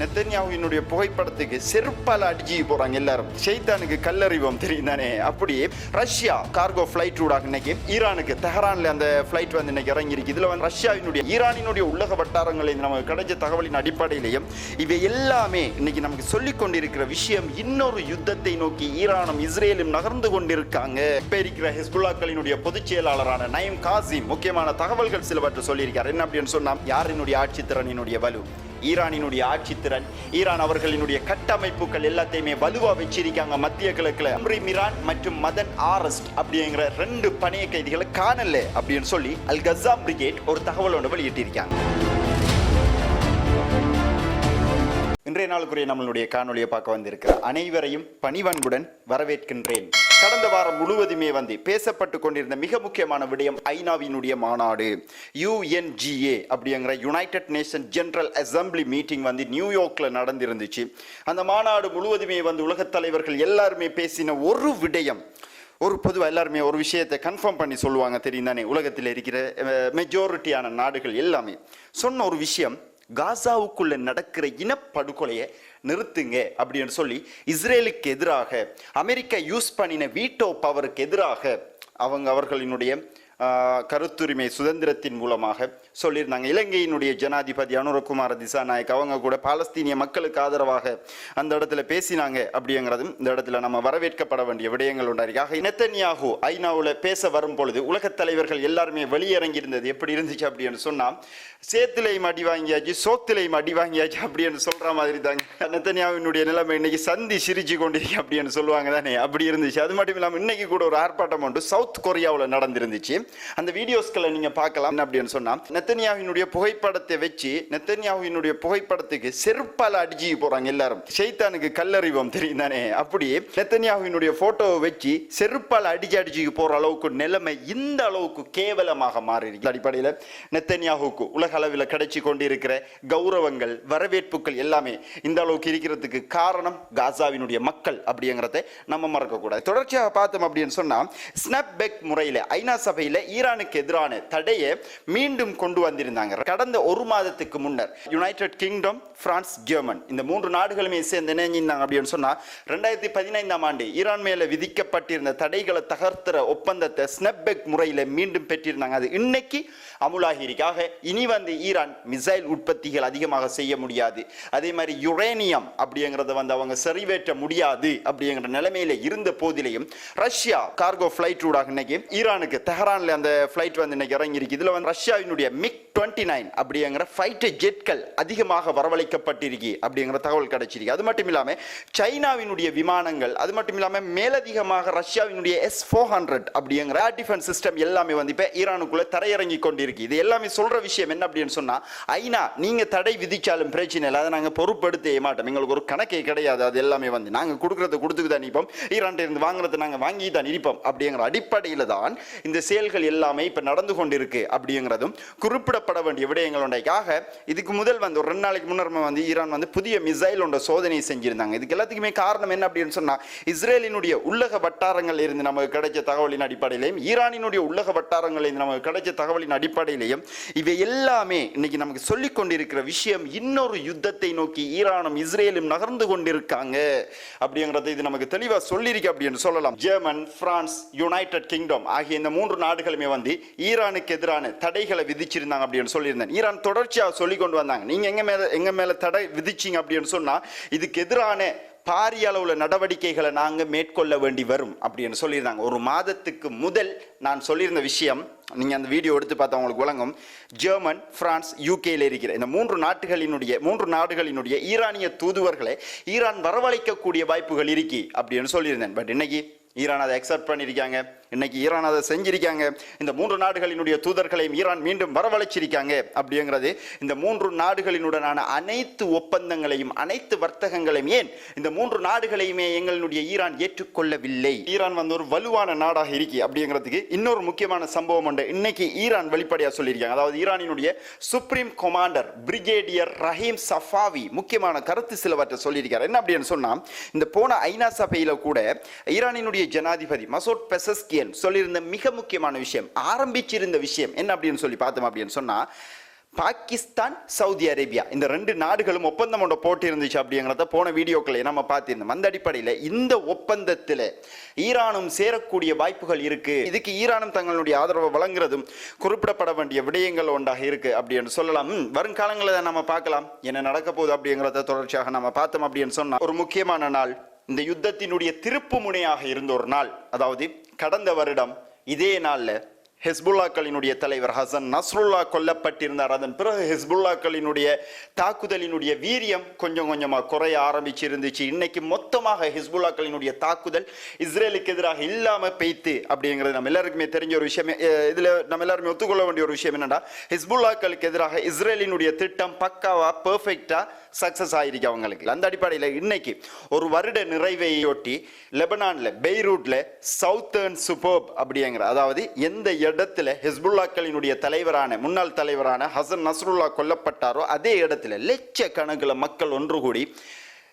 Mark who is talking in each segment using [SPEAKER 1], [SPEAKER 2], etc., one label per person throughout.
[SPEAKER 1] நெத்தன்யாவினுடைய புகைப்படத்துக்கு செருப்பால அடிச்சு போறாங்க எல்லாரும். சைத்தானுக்கு கல்லறிவம் தெரியும் தானே. அப்படி ரஷ்யா கார்கோ ஃபிளைட் ஊடாக இன்னைக்கு ஈரானுக்கு தெஹரான்ல அந்த ஃபிளைட் வந்து இன்னைக்கு இறங்கியிருக்கு. இதுல வந்து ரஷ்யாவினுடைய ஈரானினுடைய உள்ளக வட்டாரங்களில் நமக்கு கிடைச்ச தகவலின் அடிப்படையிலையும் இவை எல்லாமே இன்னைக்கு நமக்கு சொல்லிக் கொண்டிருக்கிற விஷயம் இன்னொரு யுத்தத்தை நோக்கி ஈரானும் இஸ்ரேலும் நகர்ந்து கொண்டிருக்காங்க. இப்ப இருக்கிற ஹிஸ்புல்லாக்களினுடைய பொதுச் செயலாளரான நயம் காசிம் முக்கியமான தகவல்கள் சிலவற்றை சொல்லியிருக்கார். என்ன அப்படின்னு சொன்னா யாரினுடைய ஆட்சி திறனினுடைய வலு? ஈரானினுடைய ஆட்சித்திறன் ஈரான் அவர்களினுடைய கட்டமைப்புகள் எல்லாத்தையுமே வலுவா வச்சிருக்காங்க. மத்திய கிழக்குல அம்ரி மிரான் மற்றும் மதன் ஆரஸ்ட் அப்படிங்கிற ரெண்டு பணைய கைதிகளை காணல அப்படின்னு சொல்லி அல் கசா பிரிகேட் ஒரு தகவல் ஒன்று வெளியிட்டிருக்காங்க. இன்றைய நாளுக்குரிய நம்மளுடைய காணொலியை பார்க்க வந்திருக்கிற அனைவரையும் பணிவன்புடன் வரவேற்கின்றேன். கடந்த வாரம் முழுவதுமே வந்து பேசப்பட்டு கொண்டிருந்த மிக முக்கியமான விடயம் ஐநாவினுடைய மாநாடு யுஎன்ஜிஏ அப்படிங்கிற united nation general assembly meeting வந்து நியூயார்க்கில் நடந்திருந்துச்சு. அந்த மாநாடு முழுவதுமே வந்து உலகத் தலைவர்கள் எல்லாருமே பேசின ஒரு விடயம் ஒரு பொதுவாக எல்லாருமே ஒரு விஷயத்தை கன்ஃபார்ம் பண்ணி சொல்லுவாங்க தெரியும் தானே உலகத்தில் இருக்கிற மெஜாரிட்டியான நாடுகள் எல்லாமே. சொன்ன ஒரு விஷயம் காசாவுக்குள்ள நடக்கிற இனப்படுகொலையை நிறுத்துங்க அப்படின்னு சொல்லி இஸ்ரேலுக்கு எதிராக அமெரிக்கா யூஸ் பண்ணின வீட்டோ பவருக்கு எதிராக அவங்க அவர்களினுடைய கருத்துரிமை சுதந்திரத்தின் மூலமாக சொல்லியிருந்தாங்க. இலங்கையினுடைய ஜனாதிபதி அனுரகுமார திசாநாயக் அவங்க கூட பாலஸ்தீனிய மக்களுக்கு ஆதரவாக அந்த இடத்துல பேசினாங்க அப்படிங்கிறதும் இந்த இடத்துல நம்ம வரவேற்கப்பட வேண்டிய விடயங்கள் உண்டாயிருக்கு. ஆக நெத்தன்யாகு ஐநாவில் பேச வரும் பொழுது உலகத் தலைவர்கள் எல்லாருமே வெளியிறங்கி இருந்தது எப்படி இருந்துச்சு அப்படின்னு சொன்னால் சேத்திலையும் அடி வாங்கியாச்சு சோத்திலையும் அடி வாங்கியாச்சு அப்படின்னு சொல்கிற மாதிரி தாங்க. நெத்தன்யாவினுடைய நிலைமை இன்னைக்கு சந்தி சிரிச்சு கொண்டிருக்கு அப்படின்னு சொல்லுவாங்க தானே. அப்படி இருந்துச்சு. அது மட்டும் இல்லாமல் இன்னைக்கு கூட ஒரு ஆர்ப்பாட்டம் ஒன்று சவுத் கொரியாவில் நடந்திருந்துச்சு. அந்த வீடியோஸ்களை நீங்க பார்க்கலாம். அப்படின்னு சொன்னா நெத்தனியாவினுடைய புகைப்படத்தை வச்சு நெத்தனியாவினுடைய புகைப்படத்துக்கு செருப்பால் அடிச்சு போறாங்க எல்லாரும். சைத்தானுக்கு கல்லறிவோம் தெரியும் தானே அப்படி நெத்தனியாவினுடைய போட்டோவை வச்சு செருப்பால அடிச்சு அடிச்சு போற அளவுக்கு நிலைமை இந்த அளவுக்கு கேவலமாக மாறியிருக்கு. அடிப்படையில் நெத்தனியாவுக்கு உலக அளவில் கிடைச்சி கொண்டிருக்கிற கௌரவங்கள் வரவேற்புகள் எல்லாமே இந்த அளவுக்கு இருக்கிறதுக்கு காரணம் காசாவினுடைய மக்கள் அப்படிங்கிறத நம்ம மறக்கக்கூடாது. தொடர்ச்சியாக பார்த்தோம் அப்படின்னு சொன்னா ஸ்னாப்பெக் முறையில் ஐநா சபையில் ஈரானுக்கு எதிரான தடையை மீண்டும் கொண்டு வந்திருந்தாங்க. கடந்த ஒரு மாதத்துக்கு முன்னர் யுனைடெட் கிங்டம் பிரான்ஸ் ஜெர்மன் இந்த மூன்று நாடுகளுமே சேர்ந்து இணைஞ்சிருந்தாங்க அப்படின்னு சொன்னா ரெண்டாயிரத்தி பதினைந்தாம் ஆண்டு ஈரான் மேல விதிக்கப்பட்டிருந்த தடைகளை தகர்த்துற ஒப்பந்தத்தை ஸ்னப்பெக் முறையில் மீண்டும் பெற்றிருந்தாங்க. அது இன்னைக்கு அமுலாகி இருக்கு. இனி வந்து ஈரான் மிசைல் உற்பத்திகள் அதிகமாக செய்ய முடியாது. அதே மாதிரி யுரேனியம் அப்படிங்கிறத வந்து அவங்க சரிவேற்ற முடியாது அப்படிங்கிற நிலைமையில இருந்த போதிலையும் ரஷ்யா கார்கோ ஃபிளைட் ஊடாக இன்னைக்கு ஈரானுக்கு தெஹரான்ல நேரத்தில் அந்த ஃப்ளைட் வந்து இன்னைக்கு இறங்கியிருக்கு. இதில் வந்து ரஷ்யாவினுடைய மிக் டுவெண்ட்டி நைன் அப்படிங்கிற ஃபைட்டர் ஜெட்கள் அதிகமாக வரவழைக்கப்பட்டிருக்கு அப்படிங்கிற தகவல் கிடைச்சிருக்கு. அது மட்டும் இல்லாமல் சைனாவினுடைய விமானங்கள் அது மட்டும் இல்லாமல் மேலதிகமாக ரஷ்யாவினுடைய எஸ் ஃபோர் ஹண்ட்ரட் அப்படிங்கிற டிஃபென்ஸ் சிஸ்டம் எல்லாமே வந்து இப்போ ஈரானுக்குள்ளே தரையிறங்கி கொண்டிருக்கு. இது எல்லாமே சொல்கிற விஷயம் என்ன அப்படின்னு சொன்னால் ஐநா நீங்கள் தடை விதிச்சாலும் பிரச்சனை இல்லை. அதை நாங்கள் பொறுப்படுத்த மாட்டோம். எங்களுக்கு ஒரு கணக்கே கிடையாது. அது எல்லாமே வந்து நாங்கள் கொடுக்கறத கொடுத்துக்கு தான் நிற்போம் ஈரான்ட்டு இருந்து வாங்குறத நாங்கள் வாங்கி தான் இருப்போம் அப்படிங்கிற அடிப்படையில் தான் இந்த செயல்கள் எல்லாமே இப்போ நடந்து கொண்டிருக்கு அப்படிங்கிறதும் குறிப்பிடப்பட வேண்டிய விடயங்கள் உண்டாய்க்காக இதுக்கு முதல் வந்து ஒரு ரெண்டு நாளைக்கு முன்னர் வந்து ஈரான் வந்து புதிய மிசைல் ஒன்ற சோதனை செஞ்சிருந்தாங்க. இதுக்கு எல்லாத்துக்குமே காரணம் என்ன அப்படின்னு சொன்னால் இஸ்ரேலினுடைய உள்ளக வட்டாரங்கள் இருந்து நமக்கு கிடைச்ச தகவலின் அடிப்படையிலையும் ஈரானினுடைய உள்ளக வட்டாரங்கள் இருந்து நமக்கு கிடைச்ச தகவலின் அடிப்படையிலையும் இவை எல்லாமே இன்னைக்கு நமக்கு சொல்லிக் கொண்டிருக்கிற விஷயம் இன்னொரு யுத்தத்தை நோக்கி ஈரானும் இஸ்ரேலும் நகர்ந்து கொண்டிருக்காங்க அப்படிங்கிறத இது நமக்கு தெளிவாக சொல்லியிருக்கு அப்படின்னு சொல்லலாம். ஜெர்மன் பிரான்ஸ் யுனைடெட் கிங்டம் ஆகிய இந்த மூன்று நாடு நாடுகளுமே வந்து ஈரானுக்கு எதிரான தடைகளை விதிச்சிருந்தாங்க அப்படின்னு சொல்லியிருந்தேன். ஈரான் தொடர்ச்சியாக சொல்லி கொண்டு வந்தாங்க. நீங்க எங்க மேல எங்க மேல தடை விதிச்சீங்க அப்படின்னு சொன்னா இதுக்கு எதிரான பாரிய அளவுல நடவடிக்கைகளை நாங்க மேற்கொள்ள வேண்டி வரும் அப்படின்னு சொல்லியிருந்தாங்க. ஒரு மாதத்துக்கு முதல் நான் சொல்லியிருந்த விஷயம் நீங்க அந்த வீடியோ எடுத்து பார்த்தா உங்களுக்கு விளங்கும். ஜெர்மன் பிரான்ஸ் யூகேல இருக்கிற இந்த மூன்று நாட்டுகளினுடைய மூன்று நாடுகளினுடைய ஈரானிய தூதுவர்களை ஈரான் வரவழைக்கக்கூடிய வாய்ப்புகள் இருக்கி அப்படின்னு சொல்லியிருந்தேன். பட் இன்னைக்கு ஈரான் அதை அக்செப்ட் பண்ணியிருக்காங்க. இன்னைக்கு ஈரான் அதை செஞ்சிருக்காங்க. இந்த மூன்று நாடுகளினுடைய தூதர்களையும் ஈரான் மீண்டும் வரவழைச்சிருக்காங்க அப்படிங்கிறது. இந்த மூன்று நாடுகளினுடனான அனைத்து ஒப்பந்தங்களையும் அனைத்து வர்த்தகங்களையும் ஏன் இந்த மூன்று நாடுகளையுமே எங்களுடைய ஈரான் ஏற்றுக்கொள்ளவில்லை. ஈரான் வந்து ஒரு வலுவான நாடாக இருக்கி அப்படிங்கிறதுக்கு இன்னொரு முக்கியமான சம்பவம் உண்டு. இன்னைக்கு ஈரான் வெளிப்படையாக சொல்லியிருக்காங்க. அதாவது ஈரானினுடைய supreme commander brigadier Rahim Safavi முக்கியமான கருத்து சிலவற்றை சொல்லியிருக்காரு. என்ன அப்படின்னு சொன்னால் இந்த போன ஐநா சபையில் கூட ஈரானினுடைய ஜனாதிபதி மசோட் பெசஸ்கியன் சொல்லியிருந்த மிக முக்கியமான விஷயம் ஆரம்பிச்சிருந்த விஷயம் என்ன அப்படின்னு சொல்லி பார்த்தோம் அப்படின்னு சொன்னால் பாகிஸ்தான் சவுதி அரேபியா இந்த ரெண்டு நாடுகளும் ஒப்பந்தம் ஒன்று போட்டு இருந்துச்சு அப்படிங்கிறத போன வீடியோக்களை நம்ம பார்த்திருந்தோம். அந்த அடிப்படையில் இந்த ஒப்பந்தத்தில் ஈரானும் சேரக்கூடிய வாய்ப்புகள் இருக்கு. இதுக்கு ஈரானும் தங்களுடைய ஆதரவை வழங்குறதும் குறிப்பிடப்பட வேண்டிய விடயங்கள் ஒன்றாக இருக்கு அப்படின்னு சொல்லலாம். வருங்காலங்களில் நம்ம பார்க்கலாம். என்ன நடக்க போகுது அப்படிங்கிறத தொடர்ச்சியாக நம்ம பார்த்தோம் அப்படின்னு சொன்னால் ஒரு முக்கியமான நாள் இந்த யுத்தத்தினுடைய திருப்பு முனையாக இருந்த ஒரு நாள் அதாவது கடந்த வருடம் இதே நாளில் ஹெஸ்புல்லாக்களினுடைய தலைவர் ஹசன் நஸ்ருல்லா கொல்லப்பட்டிருந்தார். அதன் பிறகு ஹெஸ்புல்லாக்களினுடைய தாக்குதலினுடைய வீரியம் கொஞ்சம் கொஞ்சமாக குறைய ஆரம்பிச்சு இருந்துச்சு இன்னைக்கு மொத்தமாக ஹெஸ்புல்லாக்களினுடைய தாக்குதல் இஸ்ரேலுக்கு எதிராக இல்லாமல் பெய்த்து அப்படிங்கிறது நம்ம எல்லாருக்குமே தெரிஞ்ச ஒரு விஷயம். இதில் நம்ம எல்லாருமே ஒத்துக்கொள்ள வேண்டிய ஒரு விஷயம் என்னென்னா ஹெஸ்புல்லாக்களுக்கு எதிராக இஸ்ரேலினுடைய திட்டம் பக்காவாக பர்ஃபெக்டாக சக்சஸ் ஆயிருக்கு அவங்களுக்கு அந்த அடிப்படையில் இன்னைக்கு ஒரு வருட நிறைவையொட்டி லெபனானில் பெய்ரூட்டில் சவுத்தர்ன் சுபோப் அப்படிங்கிற அதாவது எந்த இடத்துல ஹிஸ்புல்லாக்களினுடைய தலைவரான முன்னாள் தலைவரான ஹசன் நஸ்ருல்லா கொல்லப்பட்டாரோ அதே இடத்துல லட்சக்கணக்கில் மக்கள் ஒன்று கூடி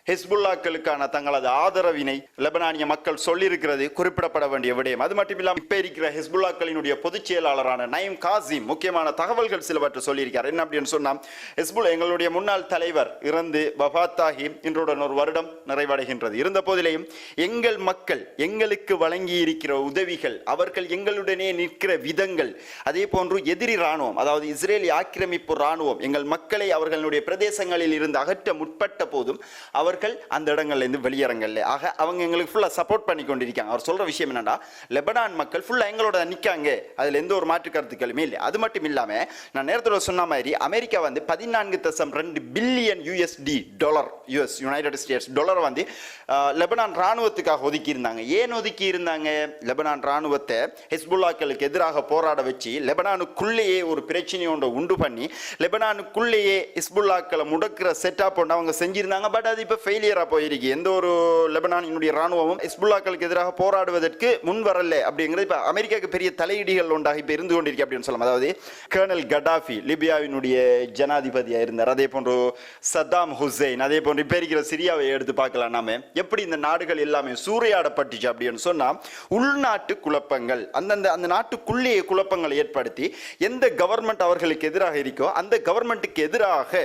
[SPEAKER 1] ஹிஸ்புல்லாக்களுக்கான தங்களது ஆதரவினை லெபனானிய மக்கள் சொல்லியிருக்கிறது குறிப்பிடப்பட வேண்டிய விடயம். அது மட்டும் இல்லாமல் இப்போ இருக்கிற ஹிஸ்புல்லாக்களினுடைய பொதுச் செயலாளரான நயம் காசிம் முக்கியமான தகவல்கள் சிலவற்றை சொல்லியிருக்கார். என்ன அப்படின்னு சொன்னால் ஹிஸ்புல் எங்களுடைய முன்னாள் தலைவர் இறந்து வபாத்தாகி இன்றுடன் ஒரு வருடம் நிறைவடைகின்றது. இருந்த போதிலேயும் எங்கள் மக்கள் எங்களுக்கு வழங்கி இருக்கிற உதவிகள் அவர்கள் எங்களுடனே நிற்கிற விதங்கள் அதே போன்று எதிரி ராணுவம் அதாவது இஸ்ரேலி ஆக்கிரமிப்பு ராணுவம் எங்கள் மக்களை அவர்களுடைய பிரதேசங்களில் இருந்து அகற்ற முற்பட்ட போதும் அவர் அவர்கள் அந்த இடங்கள்லேருந்து வெளியேறங்கள்ல வெளியேறங்கல்ல ஆக அவங்க எங்களுக்கு ஃபுல்லா சப்போர்ட் பண்ணி கொண்டிருக்காங்க அவர் சொல்கிற விஷயம் என்னென்னா லெபனான் மக்கள் ஃபுல்லாக எங்களோட நிற்காங்க அதில் எந்த ஒரு மாற்று கருத்துக்களுமே இல்லை. அது மட்டும் இல்லாமல் நான் நேரத்தில் சொன்ன மாதிரி அமெரிக்கா வந்து பதினான்கு தசம் ரெண்டு billion USD dollar US United States dollar வந்து லெபனான் ராணுவத்துக்காக ஒதுக்கி இருந்தாங்க ஏன் ஒதுக்கி இருந்தாங்க லெபனான் ராணுவத்தை ஹிஸ்புல்லாக்களுக்கு எதிராக போராட வச்சு லெபனானுக்குள்ளேயே ஒரு பிரச்சனை ஒன்றை உண்டு பண்ணி லெபனானுக்குள்ளேயே ஹிஸ்புல்லாக்களை முடக்கிற செட்டப் ஒன்று அவங்க செஞ்சிருந்தாங்க. பட் அது இப்போ ஃபெயிலியராக போயிருக்கு. எந்த ஒரு லெபனானினுடைய ராணுவமும் ஹிஸ்புல்லாக்களுக்கு எதிராக போராடுவதற்கு முன் வரல அப்படிங்கிறது இப்போ அமெரிக்காவுக்கு பெரிய தலையீடுகள் ஒன்றாக இப்போ இருந்து கொண்டிருக்கு அப்படின்னு சொல்லலாம். அதாவது கர்னல் கடாஃபி லிபியாவினுடைய ஜனாதிபதியாக இருந்தார். அதே போன்று சத்தாம் ஹுசைன் அதே போன்று இப்போ இருக்கிற சிரியாவை எடுத்து பார்க்கலாம் நாம. எப்படி இந்த நாடுகள் எல்லாமே சூறையாடப்பட்டுச்சு அப்படின்னு சொன்னால் உள்நாட்டு குழப்பங்கள் அந்தந்த அந்த நாட்டுக்குள்ளேயே குழப்பங்களை ஏற்படுத்தி எந்த கவர்மெண்ட் அவர்களுக்கு எதிராக இருக்கோ அந்த கவர்மெண்ட்டுக்கு எதிராக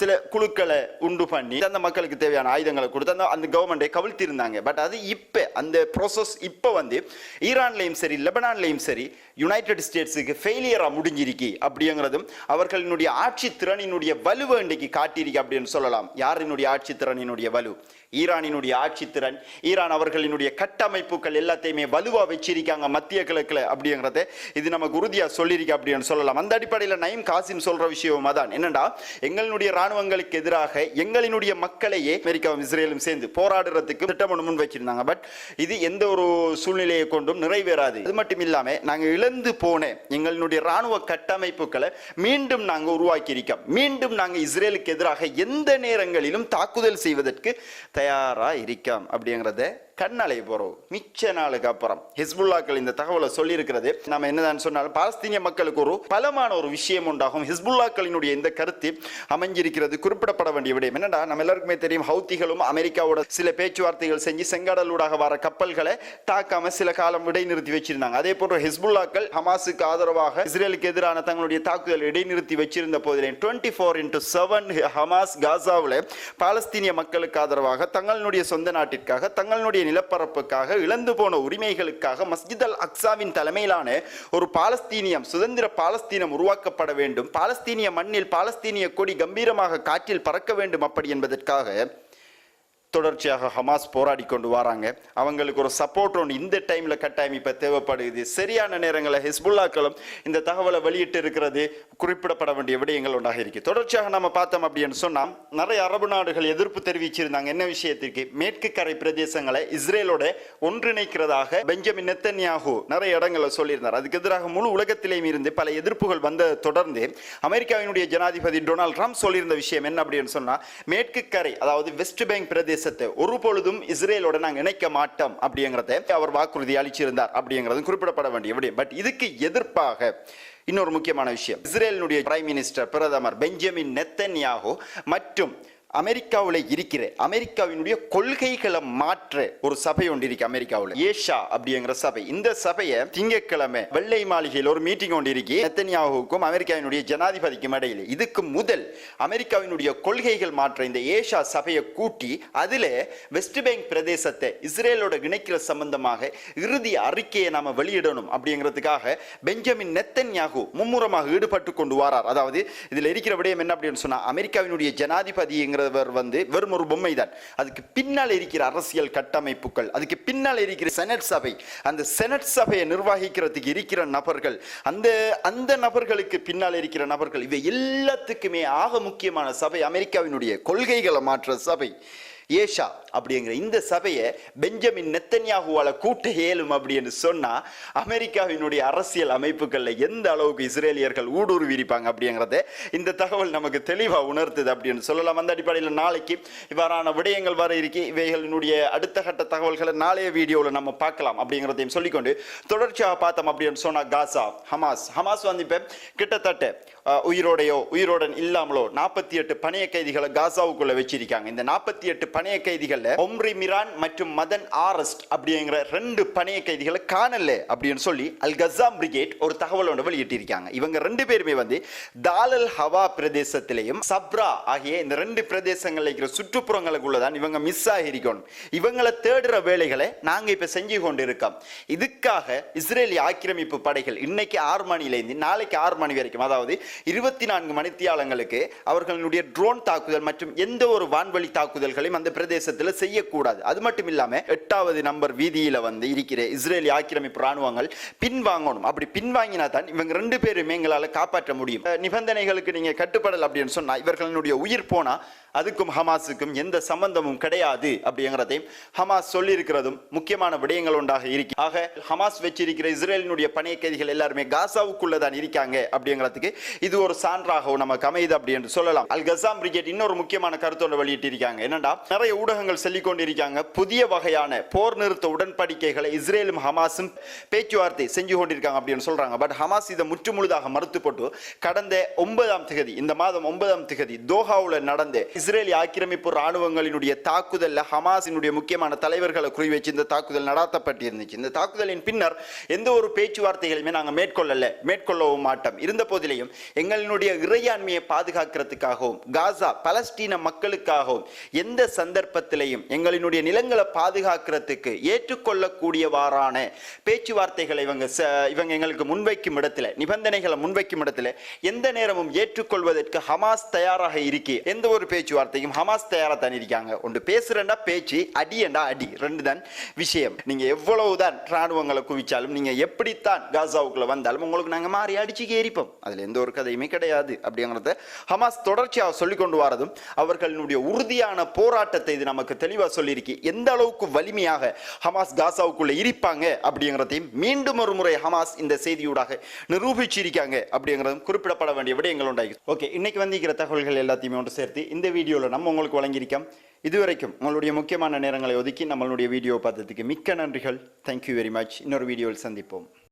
[SPEAKER 1] சில குழுக்களை உண்டு பண்ணி அந்த மக்களுக்கு தேவையான ஆயுதங்களை கொடுத்து அந்த அந்த கவர்மெண்டை கவிழ்த்திருந்தாங்க. பட் அது இப்போ அந்த ப்ரோசஸ் இப்போ வந்து ஈரான்லேயும் சரி லெபனான்லேயும் சரி யுனைடெட் ஸ்டேட்ஸுக்கு ஃபெயிலியராக முடிஞ்சிருக்கு அப்படிங்கிறதும் அவர்களினுடைய ஆட்சி திறனினுடைய வலுவை இன்றைக்கு காட்டியிருக்கு அப்படின்னு சொல்லலாம். யாரினுடைய ஆட்சி திறனினுடைய வலு? ஈரானினுடைய ஆட்சி திறன் ஈரான் அவர்களினுடைய கட்டமைப்புகள் எல்லாத்தையுமே வலுவாக வச்சிருக்காங்க மத்திய கிழக்கில் அப்படிங்கிறத இது நமக்கு உறுதியாக சொல்லியிருக்கு அப்படின்னு சொல்லலாம். அந்த அடிப்படையில் நயம் காசிம் சொல்கிற விஷயமா தான் என்னடா எங்களுடைய ராணுவங்களுக்கு எதிராக எங்களினுடைய மக்களையே அமெரிக்காவும் இஸ்ரேலும் சேர்ந்து போராடுறதுக்கு திட்டம் ஒன்று முன் வச்சிருந்தாங்க. பட் இது எந்த ஒரு சூழ்நிலையை கொண்டும் நிறைவேறாது. அது மட்டும் இல்லாமல் நாங்கள் இழந்து போன எங்களுடைய ராணுவ கட்டமைப்புகளை மீண்டும் நாங்கள் உருவாக்கியிருக்கோம். மீண்டும் நாங்கள் இஸ்ரேலுக்கு எதிராக எந்த நேரங்களிலும் தாக்குதல் செய்வதற்கு தயாரா தயாராக இருக்கோம் அப்படிங்கிறத கண்ணலை போறோம். மிச்ச நாளுக்கு அப்புறம். ஹிஸ்புல்லாக்கள் இந்த தகவலை சொல்லியிருக்கிறது. நம்ம என்னதான் சொன்னாலும் பாலஸ்தீனிய மக்களுக்கு ஒரு பலமான ஒரு விஷயம் உண்டாகும். ஹிஸ்புல்லாக்களினுடைய இந்த கருத்து அமைஞ்சிருக்கிறது குறிப்பிடப்பட வேண்டிய விடயம். என்னடா நம்ம எல்லாருக்குமே தெரியும் ஹவுத்திகளும் அமெரிக்காவோட சில பேச்சுவார்த்தைகள் செஞ்சு செங்கடலூடாக வர கப்பல்களை தாக்காம சில காலம் இடைநிறுத்தி வச்சிருந்தாங்க. அதே போன்ற ஹிஸ்புல்லாக்கள் ஹமாஸுக்கு ஆதரவாக இஸ்ரேலுக்கு எதிரான தங்களுடைய தாக்குதல் இடைநிறுத்தி வச்சிருந்த போதிலே twenty four into seven Hamas காசாவில் பாலஸ்தீனிய மக்களுக்கு ஆதரவாக தங்களுடைய சொந்த நாட்டிற்காக தங்களுடைய நிலப்பரப்புக்காக இழந்து போன உரிமைகளுக்காக மஸ்ஜித் அல் அக்சாவின் தலைமையிலான ஒரு பாலஸ்தீனியம் சுதந்திர பாலஸ்தீனம் உருவாக்கப்பட வேண்டும். பாலஸ்தீனிய மண்ணில் பாலஸ்தீனிய கொடி கம்பீரமாக காற்றில் பறக்க வேண்டும் அப்படி என்பதற்காக தொடர்ச்சியாக ஹமாஸ் போராடி கொண்டு வராங்க. அவங்களுக்கு ஒரு சப்போர்ட் ஒன்று இந்த டைமில் கட்டாயம் இப்போ தேவைப்படுது. சரியான நேரங்களில் ஹிஸ்புல்லாக்களும் இந்த தகவலை வெளியிட்டு இருக்கிறது குறிப்பிடப்பட வேண்டிய விடயங்கள் ஒன்றாக இருக்குது தொடர்ச்சியாக நம்ம பார்த்தோம் அப்படின்னு சொன்னால் நிறைய அரபு நாடுகள் எதிர்ப்பு தெரிவிச்சிருந்தாங்க. என்ன விஷயத்திற்கு? மேற்கு கரை பிரதேசங்களை இஸ்ரேலோட ஒன்றிணைக்கிறதாக பெஞ்சமின் நெத்தன்யாகு நிறைய இடங்களை சொல்லியிருந்தார். அதுக்கு எதிராக முழு உலகத்திலேயும் இருந்து பல எதிர்ப்புகள் வந்த தொடர்ந்து அமெரிக்காவினுடைய ஜனாதிபதி டொனால்ட் ட்ரம்ப் சொல்லியிருந்த விஷயம் என்ன அப்படின்னு சொன்னால் மேற்கு கரை அதாவது வெஸ்ட் பேங்க் தேசத்தை ஒரு பொழுதும் இஸ்ரேலோட நாங்க இணைக்க மாட்டோம் அப்படிங்கிறத அவர் வாக்குறுதி அளிச்சிருந்தார் அப்படிங்கிறது குறிப்பிடப்பட வேண்டிய விடயம். பட் இதுக்கு எதிர்ப்பாக இன்னொரு முக்கியமான விஷயம். இஸ்ரேலினுடைய பிரைம் மினிஸ்டர் பிரதமர் பெஞ்சமின் நெத்தன்யாகோ மற்றும் அமெரிக்காவில் இருக்கிற அமெரிக்காவினுடைய கொள்கைகளை மாற்ற ஒரு சபை ஒன்று இருக்கு அமெரிக்காவில். ஏஷா அப்படிங்கிற சபை. இந்த சபையை திங்கட்கிழமை வெள்ளை மாளிகையில் ஒரு மீட்டிங் ஒன்று இருக்கு. நெத்தன்யாவுக்கும் அமெரிக்காவினுடைய ஜனாதிபதிக்கும் இடையில். இதுக்கு முதல் அமெரிக்காவினுடைய கொள்கைகள் மாற்ற இந்த ஏஷா சபையை கூட்டி அதில் வெஸ்ட் பேங்க் பிரதேசத்தை இஸ்ரேலோட இணைக்கிற சம்பந்தமாக இறுதி அறிக்கையை நாம வெளியிடணும் அப்படிங்கிறதுக்காக பெஞ்சமின் நெத்தன்யாகு மும்முரமாக ஈடுபட்டு கொண்டு வரார். அதாவது இதில் இருக்கிற விடயம் என்ன அப்படின்னு சொன்னால் அமெரிக்காவினுடைய ஜனாதிபதிங்கிற ஜனாதிபதிங்கிறவர் வந்து வெறும் ஒரு பொம்மை தான் அதுக்கு பின்னால் இருக்கிற அரசியல் கட்டமைப்புகள் அதுக்கு பின்னால் இருக்கிற செனட் சபை அந்த செனட் சபையை நிர்வகிக்கிறதுக்கு இருக்கிற நபர்கள் அந்த அந்த நபர்களுக்கு பின்னால் இருக்கிற நபர்கள் இவை எல்லாத்துக்குமே ஆக முக்கியமான சபை அமெரிக்காவினுடைய கொள்கைகளை மாற்ற சபை. ஏஷா அப்படிங்கிற இந்த சபையை பெஞ்சமின் நெத்தன்யாகுவால கூட்ட இயலும் அப்படின்னு சொன்னா அமெரிக்காவினுடைய அரசியல் அமைப்புகள்ல எந்த அளவுக்கு இஸ்ரேலியர்கள் ஊடுருவி இருப்பாங்க அப்படிங்கிறத இந்த தகவல் நமக்கு தெளிவா உணர்த்துது அப்படின்னு சொல்லலாம். அந்த அடிப்படையில் நாளைக்கு இவ்வாறான விடயங்கள் வர இருக்கு. இவைகளினுடைய அடுத்த கட்ட தகவல்களை நாளைய வீடியோவில் நம்ம பார்க்கலாம் அப்படிங்கிறதையும் சொல்லிக்கொண்டு தொடர்ச்சியாக பார்த்தோம் அப்படின்னு சொன்னா காசா ஹமாஸ். ஹமாஸ் வந்து இப்ப கிட்டத்தட்ட உயிரோடையோ உயிரோடன் இல்லாமலோ நாற்பத்தி எட்டு பணைய கைதிகளை காசாவுக்குள்ள வச்சிருக்காங்க. இந்த நாற்பத்தி எட்டு பணைய கைதிகள்ல ஒம்ரி மிரான் மற்றும் மதன் ஆரஸ்ட் அப்படிங்கிற ரெண்டு பணைய கைதிகளை காணல அப்படின்னு சொல்லி அல் கசாம் பிரிகேட் ஒரு தகவல் ஒன்று வெளியிட்டிருக்காங்க. இவங்க ரெண்டு பேருமே வந்து தாலல் ஹவா பிரதேசத்திலையும் சப்ரா ஆகிய இந்த ரெண்டு பிரதேசங்களில் இருக்கிற சுற்றுப்புறங்களுக்குள்ள தான் இவங்க மிஸ் ஆகியிருக்கணும் இவங்களை தேடுற வேலைகளை நாங்க இப்ப செஞ்சு கொண்டு இருக்கோம் இதுக்காக இஸ்ரேலி ஆக்கிரமிப்பு படைகள் இன்னைக்கு ஆறு மணிலேருந்து நாளைக்கு ஆறு மணி வரைக்கும் அதாவது இருபத்தி நான்கு மணித்தியாலங்களுக்கு அவர்களுடைய ட்ரோன் தாக்குதல் மற்றும் எந்த ஒரு வான்வழி தாக்குதல்களையும் அந்த பிரதேசத்தில் செய்யக்கூடாது. அது மட்டும் இல்லாம எட்டாவது நம்பர் வீதியில வந்து இருக்கிற இஸ்ரேலி ஆக்கிரமிப்பு ராணுவங்கள் பின்வாங்கணும். அப்படி பின்வாங்கினா தான் இவங்க ரெண்டு பேருமே எங்களால காப்பாற்ற முடியும். நிபந்தனைகளுக்கு நீங்க கட்டுப்படல் அப்படின்னு சொன்னா இவர்களுடைய உயிர் போனா அதுக்கும் ஹமாஸுக்கும் எந்த சம்பந்தமும் கிடையாது அப்படிங்கிறதையும் ஹமாஸ் சொல்லியிருக்கிறதும் முக்கியமான விடயங்கள் ஒன்றாக இருக்கு. ஆக ஹமாஸ் வச்சிருக்கிற இஸ்ரேலினுடைய பணைய கைதிகள் எல்லாருமே காசாவுக்குள்ள தான் இருக்காங்க அப்படிங்கிறதுக்கு இது ஒரு சான்றாகவும் நமக்கு அமையுது அப்படி என்று சொல்லலாம். அல் கசாம் பிரிகேட் இன்னொரு முக்கியமான கருத்தோட வெளியிட்டிருக்காங்க. என்னண்டா? நிறைய ஊடகங்கள் சொல்லிக் கொண்டிருக்காங்க புதிய வகையான போர் நிறுத்த உடன்படிக்கைகளை இஸ்ரேலும் ஹமாஸும் பேச்சுவார்த்தை செஞ்சு கொண்டிருக்காங்க அப்படின்னு சொல்றாங்க. பட் ஹமாஸ் இதை முற்றுமுழுதாக மறுத்துப்பட்டு கடந்த ஒன்பதாம் திகதி இந்த மாதம் ஒன்பதாம் திகதி தோஹாவில் நடந்த இஸ்ரேலி ஆக்கிரமிப்பு ராணுவங்களினுடைய தாக்குதலில் ஹமாஸினுடைய முக்கியமான தலைவர்களை குறி வச்சு இந்த தாக்குதல் நடாத்தப்பட்டிருந்துச்சு. இந்த தாக்குதலின் பின்னர் எந்த ஒரு பேச்சுவார்த்தைகளையுமே நாங்கள் மேற்கொள்ளல மேற்கொள்ளவும் மாட்டோம். இருந்த போதிலையும் எங்களினுடைய இறையாண்மையை பாதுகாக்கிறதுக்காகவும் காசா பலஸ்தீன மக்களுக்காகவும் எந்த சந்தர்ப்பத்திலையும் எங்களினுடைய நிலங்களை பாதுகாக்கிறதுக்கு ஏற்றுக்கொள்ளக்கூடியவாறான பேச்சுவார்த்தைகளை இவங்க ச- இவங்க எங்களுக்கு முன்வைக்கும் இடத்துல நிபந்தனைகளை முன்வைக்கும் இடத்துல எந்த நேரமும் ஏற்றுக்கொள்வதற்கு ஹமாஸ் தயாராக இருக்கி எந்த ஒரு பேச்சுவார்த்தையும் ஹமாஸ் தயாராக தான் இருக்காங்க. ஒன்று பேசுறேன்டா பேச்சு அடியண்டா அடி ரெண்டு தான் விஷயம். நீங்கள் எவ்வளவுதான் ராணுவங்களை குவிச்சாலும் நீங்கள் எப்படித்தான் காசாவுக்குள்ள வந்தாலும் உங்களுக்கு நாங்கள் மாறி அடிச்சு ஏறிப்போம். அதில் எந்த ஒரு கதையுமே கிடையாது. அப்படிங்கிறத ஹமாஸ் தொடர்ச்சியாக சொல்லி கொண்டு வரதும் அவர்களுடைய உறுதியான போராட்டத்தை இது நமக்கு தெளிவாக சொல்லியிருக்கு. எந்த அளவுக்கு வலிமையாக ஹமாஸ் காசாவுக்குள்ளே இருப்பாங்க அப்படிங்கிறதையும் மீண்டும் ஒரு முறை ஹமாஸ் இந்த செய்தியூடாக நிரூபிச்சிருக்காங்க அப்படிங்கிறதும் குறிப்பிடப்பட வேண்டிய விடயங்கள் உண்டாகி. ஓகே இன்னைக்கு வந்திருக்கிற தகவல்கள் எல்லாத்தையுமே ஒன்று சேர்த்து இந்த வீடியோவில் நம்ம உங்களுக்கு வழங்கியிருக்கோம். இதுவரைக்கும் உங்களுடைய முக்கியமான நேரங்களை ஒதுக்கி நம்மளுடைய வீடியோ பார்த்ததுக்கு மிக்க நன்றிகள். தேங்க்யூ வெரி மச் இன்னொரு வீடியோவில் சந்திப்போம்.